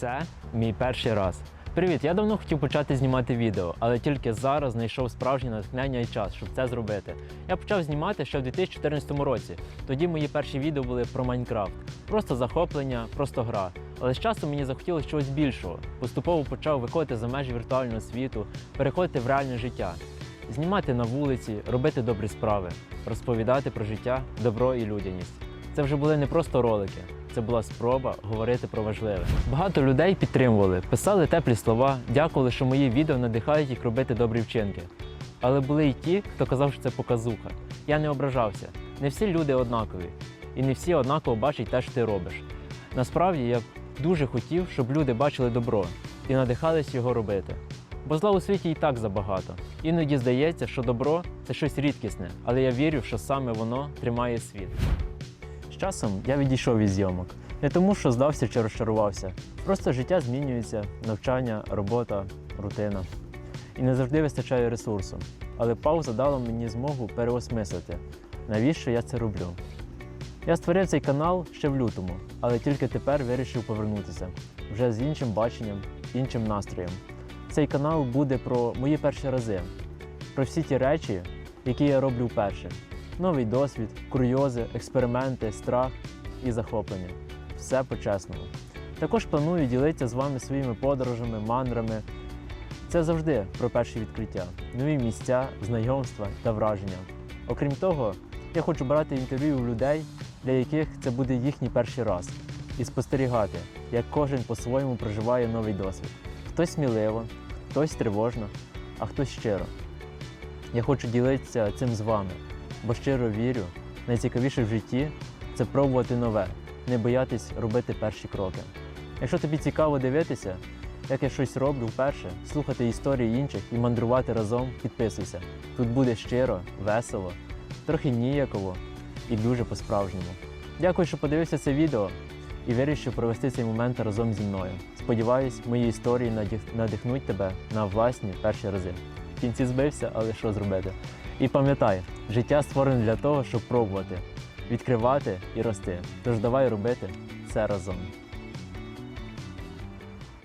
Це мій перший раз. Привіт, я давно хотів почати знімати відео, але тільки зараз знайшов справжнє натхнення і час, щоб це зробити. Я почав знімати ще в 2014 році. Тоді мої перші відео були про Майнкрафт. Просто захоплення, просто гра. Але з часом мені захотілося чогось більшого. Поступово почав виходити за межі віртуального світу, переходити в реальне життя, знімати на вулиці, робити добрі справи, розповідати про життя, добро і людяність. Це вже були не просто ролики, це була спроба говорити про важливе. Багато людей підтримували, писали теплі слова, дякували, що мої відео надихають їх робити добрі вчинки. Але були й ті, хто казав, що це показуха. Я не ображався. Не всі люди однакові, і не всі однаково бачать те, що ти робиш. Насправді я дуже хотів, щоб люди бачили добро і надихались його робити. Бо зла у світі і так забагато. Іноді здається, що добро це щось рідкісне, але я вірю, що саме воно тримає світ. Часом я відійшов від зйомок. Не тому, що здався чи розчарувався. Просто життя змінюється, навчання, робота, рутина. І не завжди вистачає ресурсу. Але пауза дала мені змогу переосмислити, навіщо я це роблю. Я створив цей канал ще в лютому, але тільки тепер вирішив повернутися вже з іншим баченням, іншим настроєм. Цей канал буде про мої перші рази, про всі ті речі, які я роблю вперше. Новий досвід, курйози, експерименти, страх і захоплення. Все по-чесному. Також планую ділитися з вами своїми подорожами, мандрами. Це завжди про перші відкриття, нові місця, знайомства та враження. Окрім того, я хочу брати інтерв'ю у людей, для яких це буде їхній перший раз, і спостерігати, як кожен по-своєму проживає новий досвід. Хтось сміливо, хтось тривожно, а хтось щиро. Я хочу ділитися цим з вами, бо щиро вірю, найцікавіше в житті це пробувати нове, не боятись робити перші кроки. Якщо тобі цікаво дивитися, як я щось роблю вперше, слухати історії інших і мандрувати разом, підписуйся. Тут буде щиро, весело, трохи ніяково і дуже по-справжньому. Дякую, що подивився це відео і вирішив провести цей момент разом зі мною. Сподіваюсь, мої історії надихнуть тебе на власні перші рази. В кінці збився, але що зробити? І пам'ятай, життя створене для того, щоб пробувати, відкривати і рости. Тож давай робити це разом.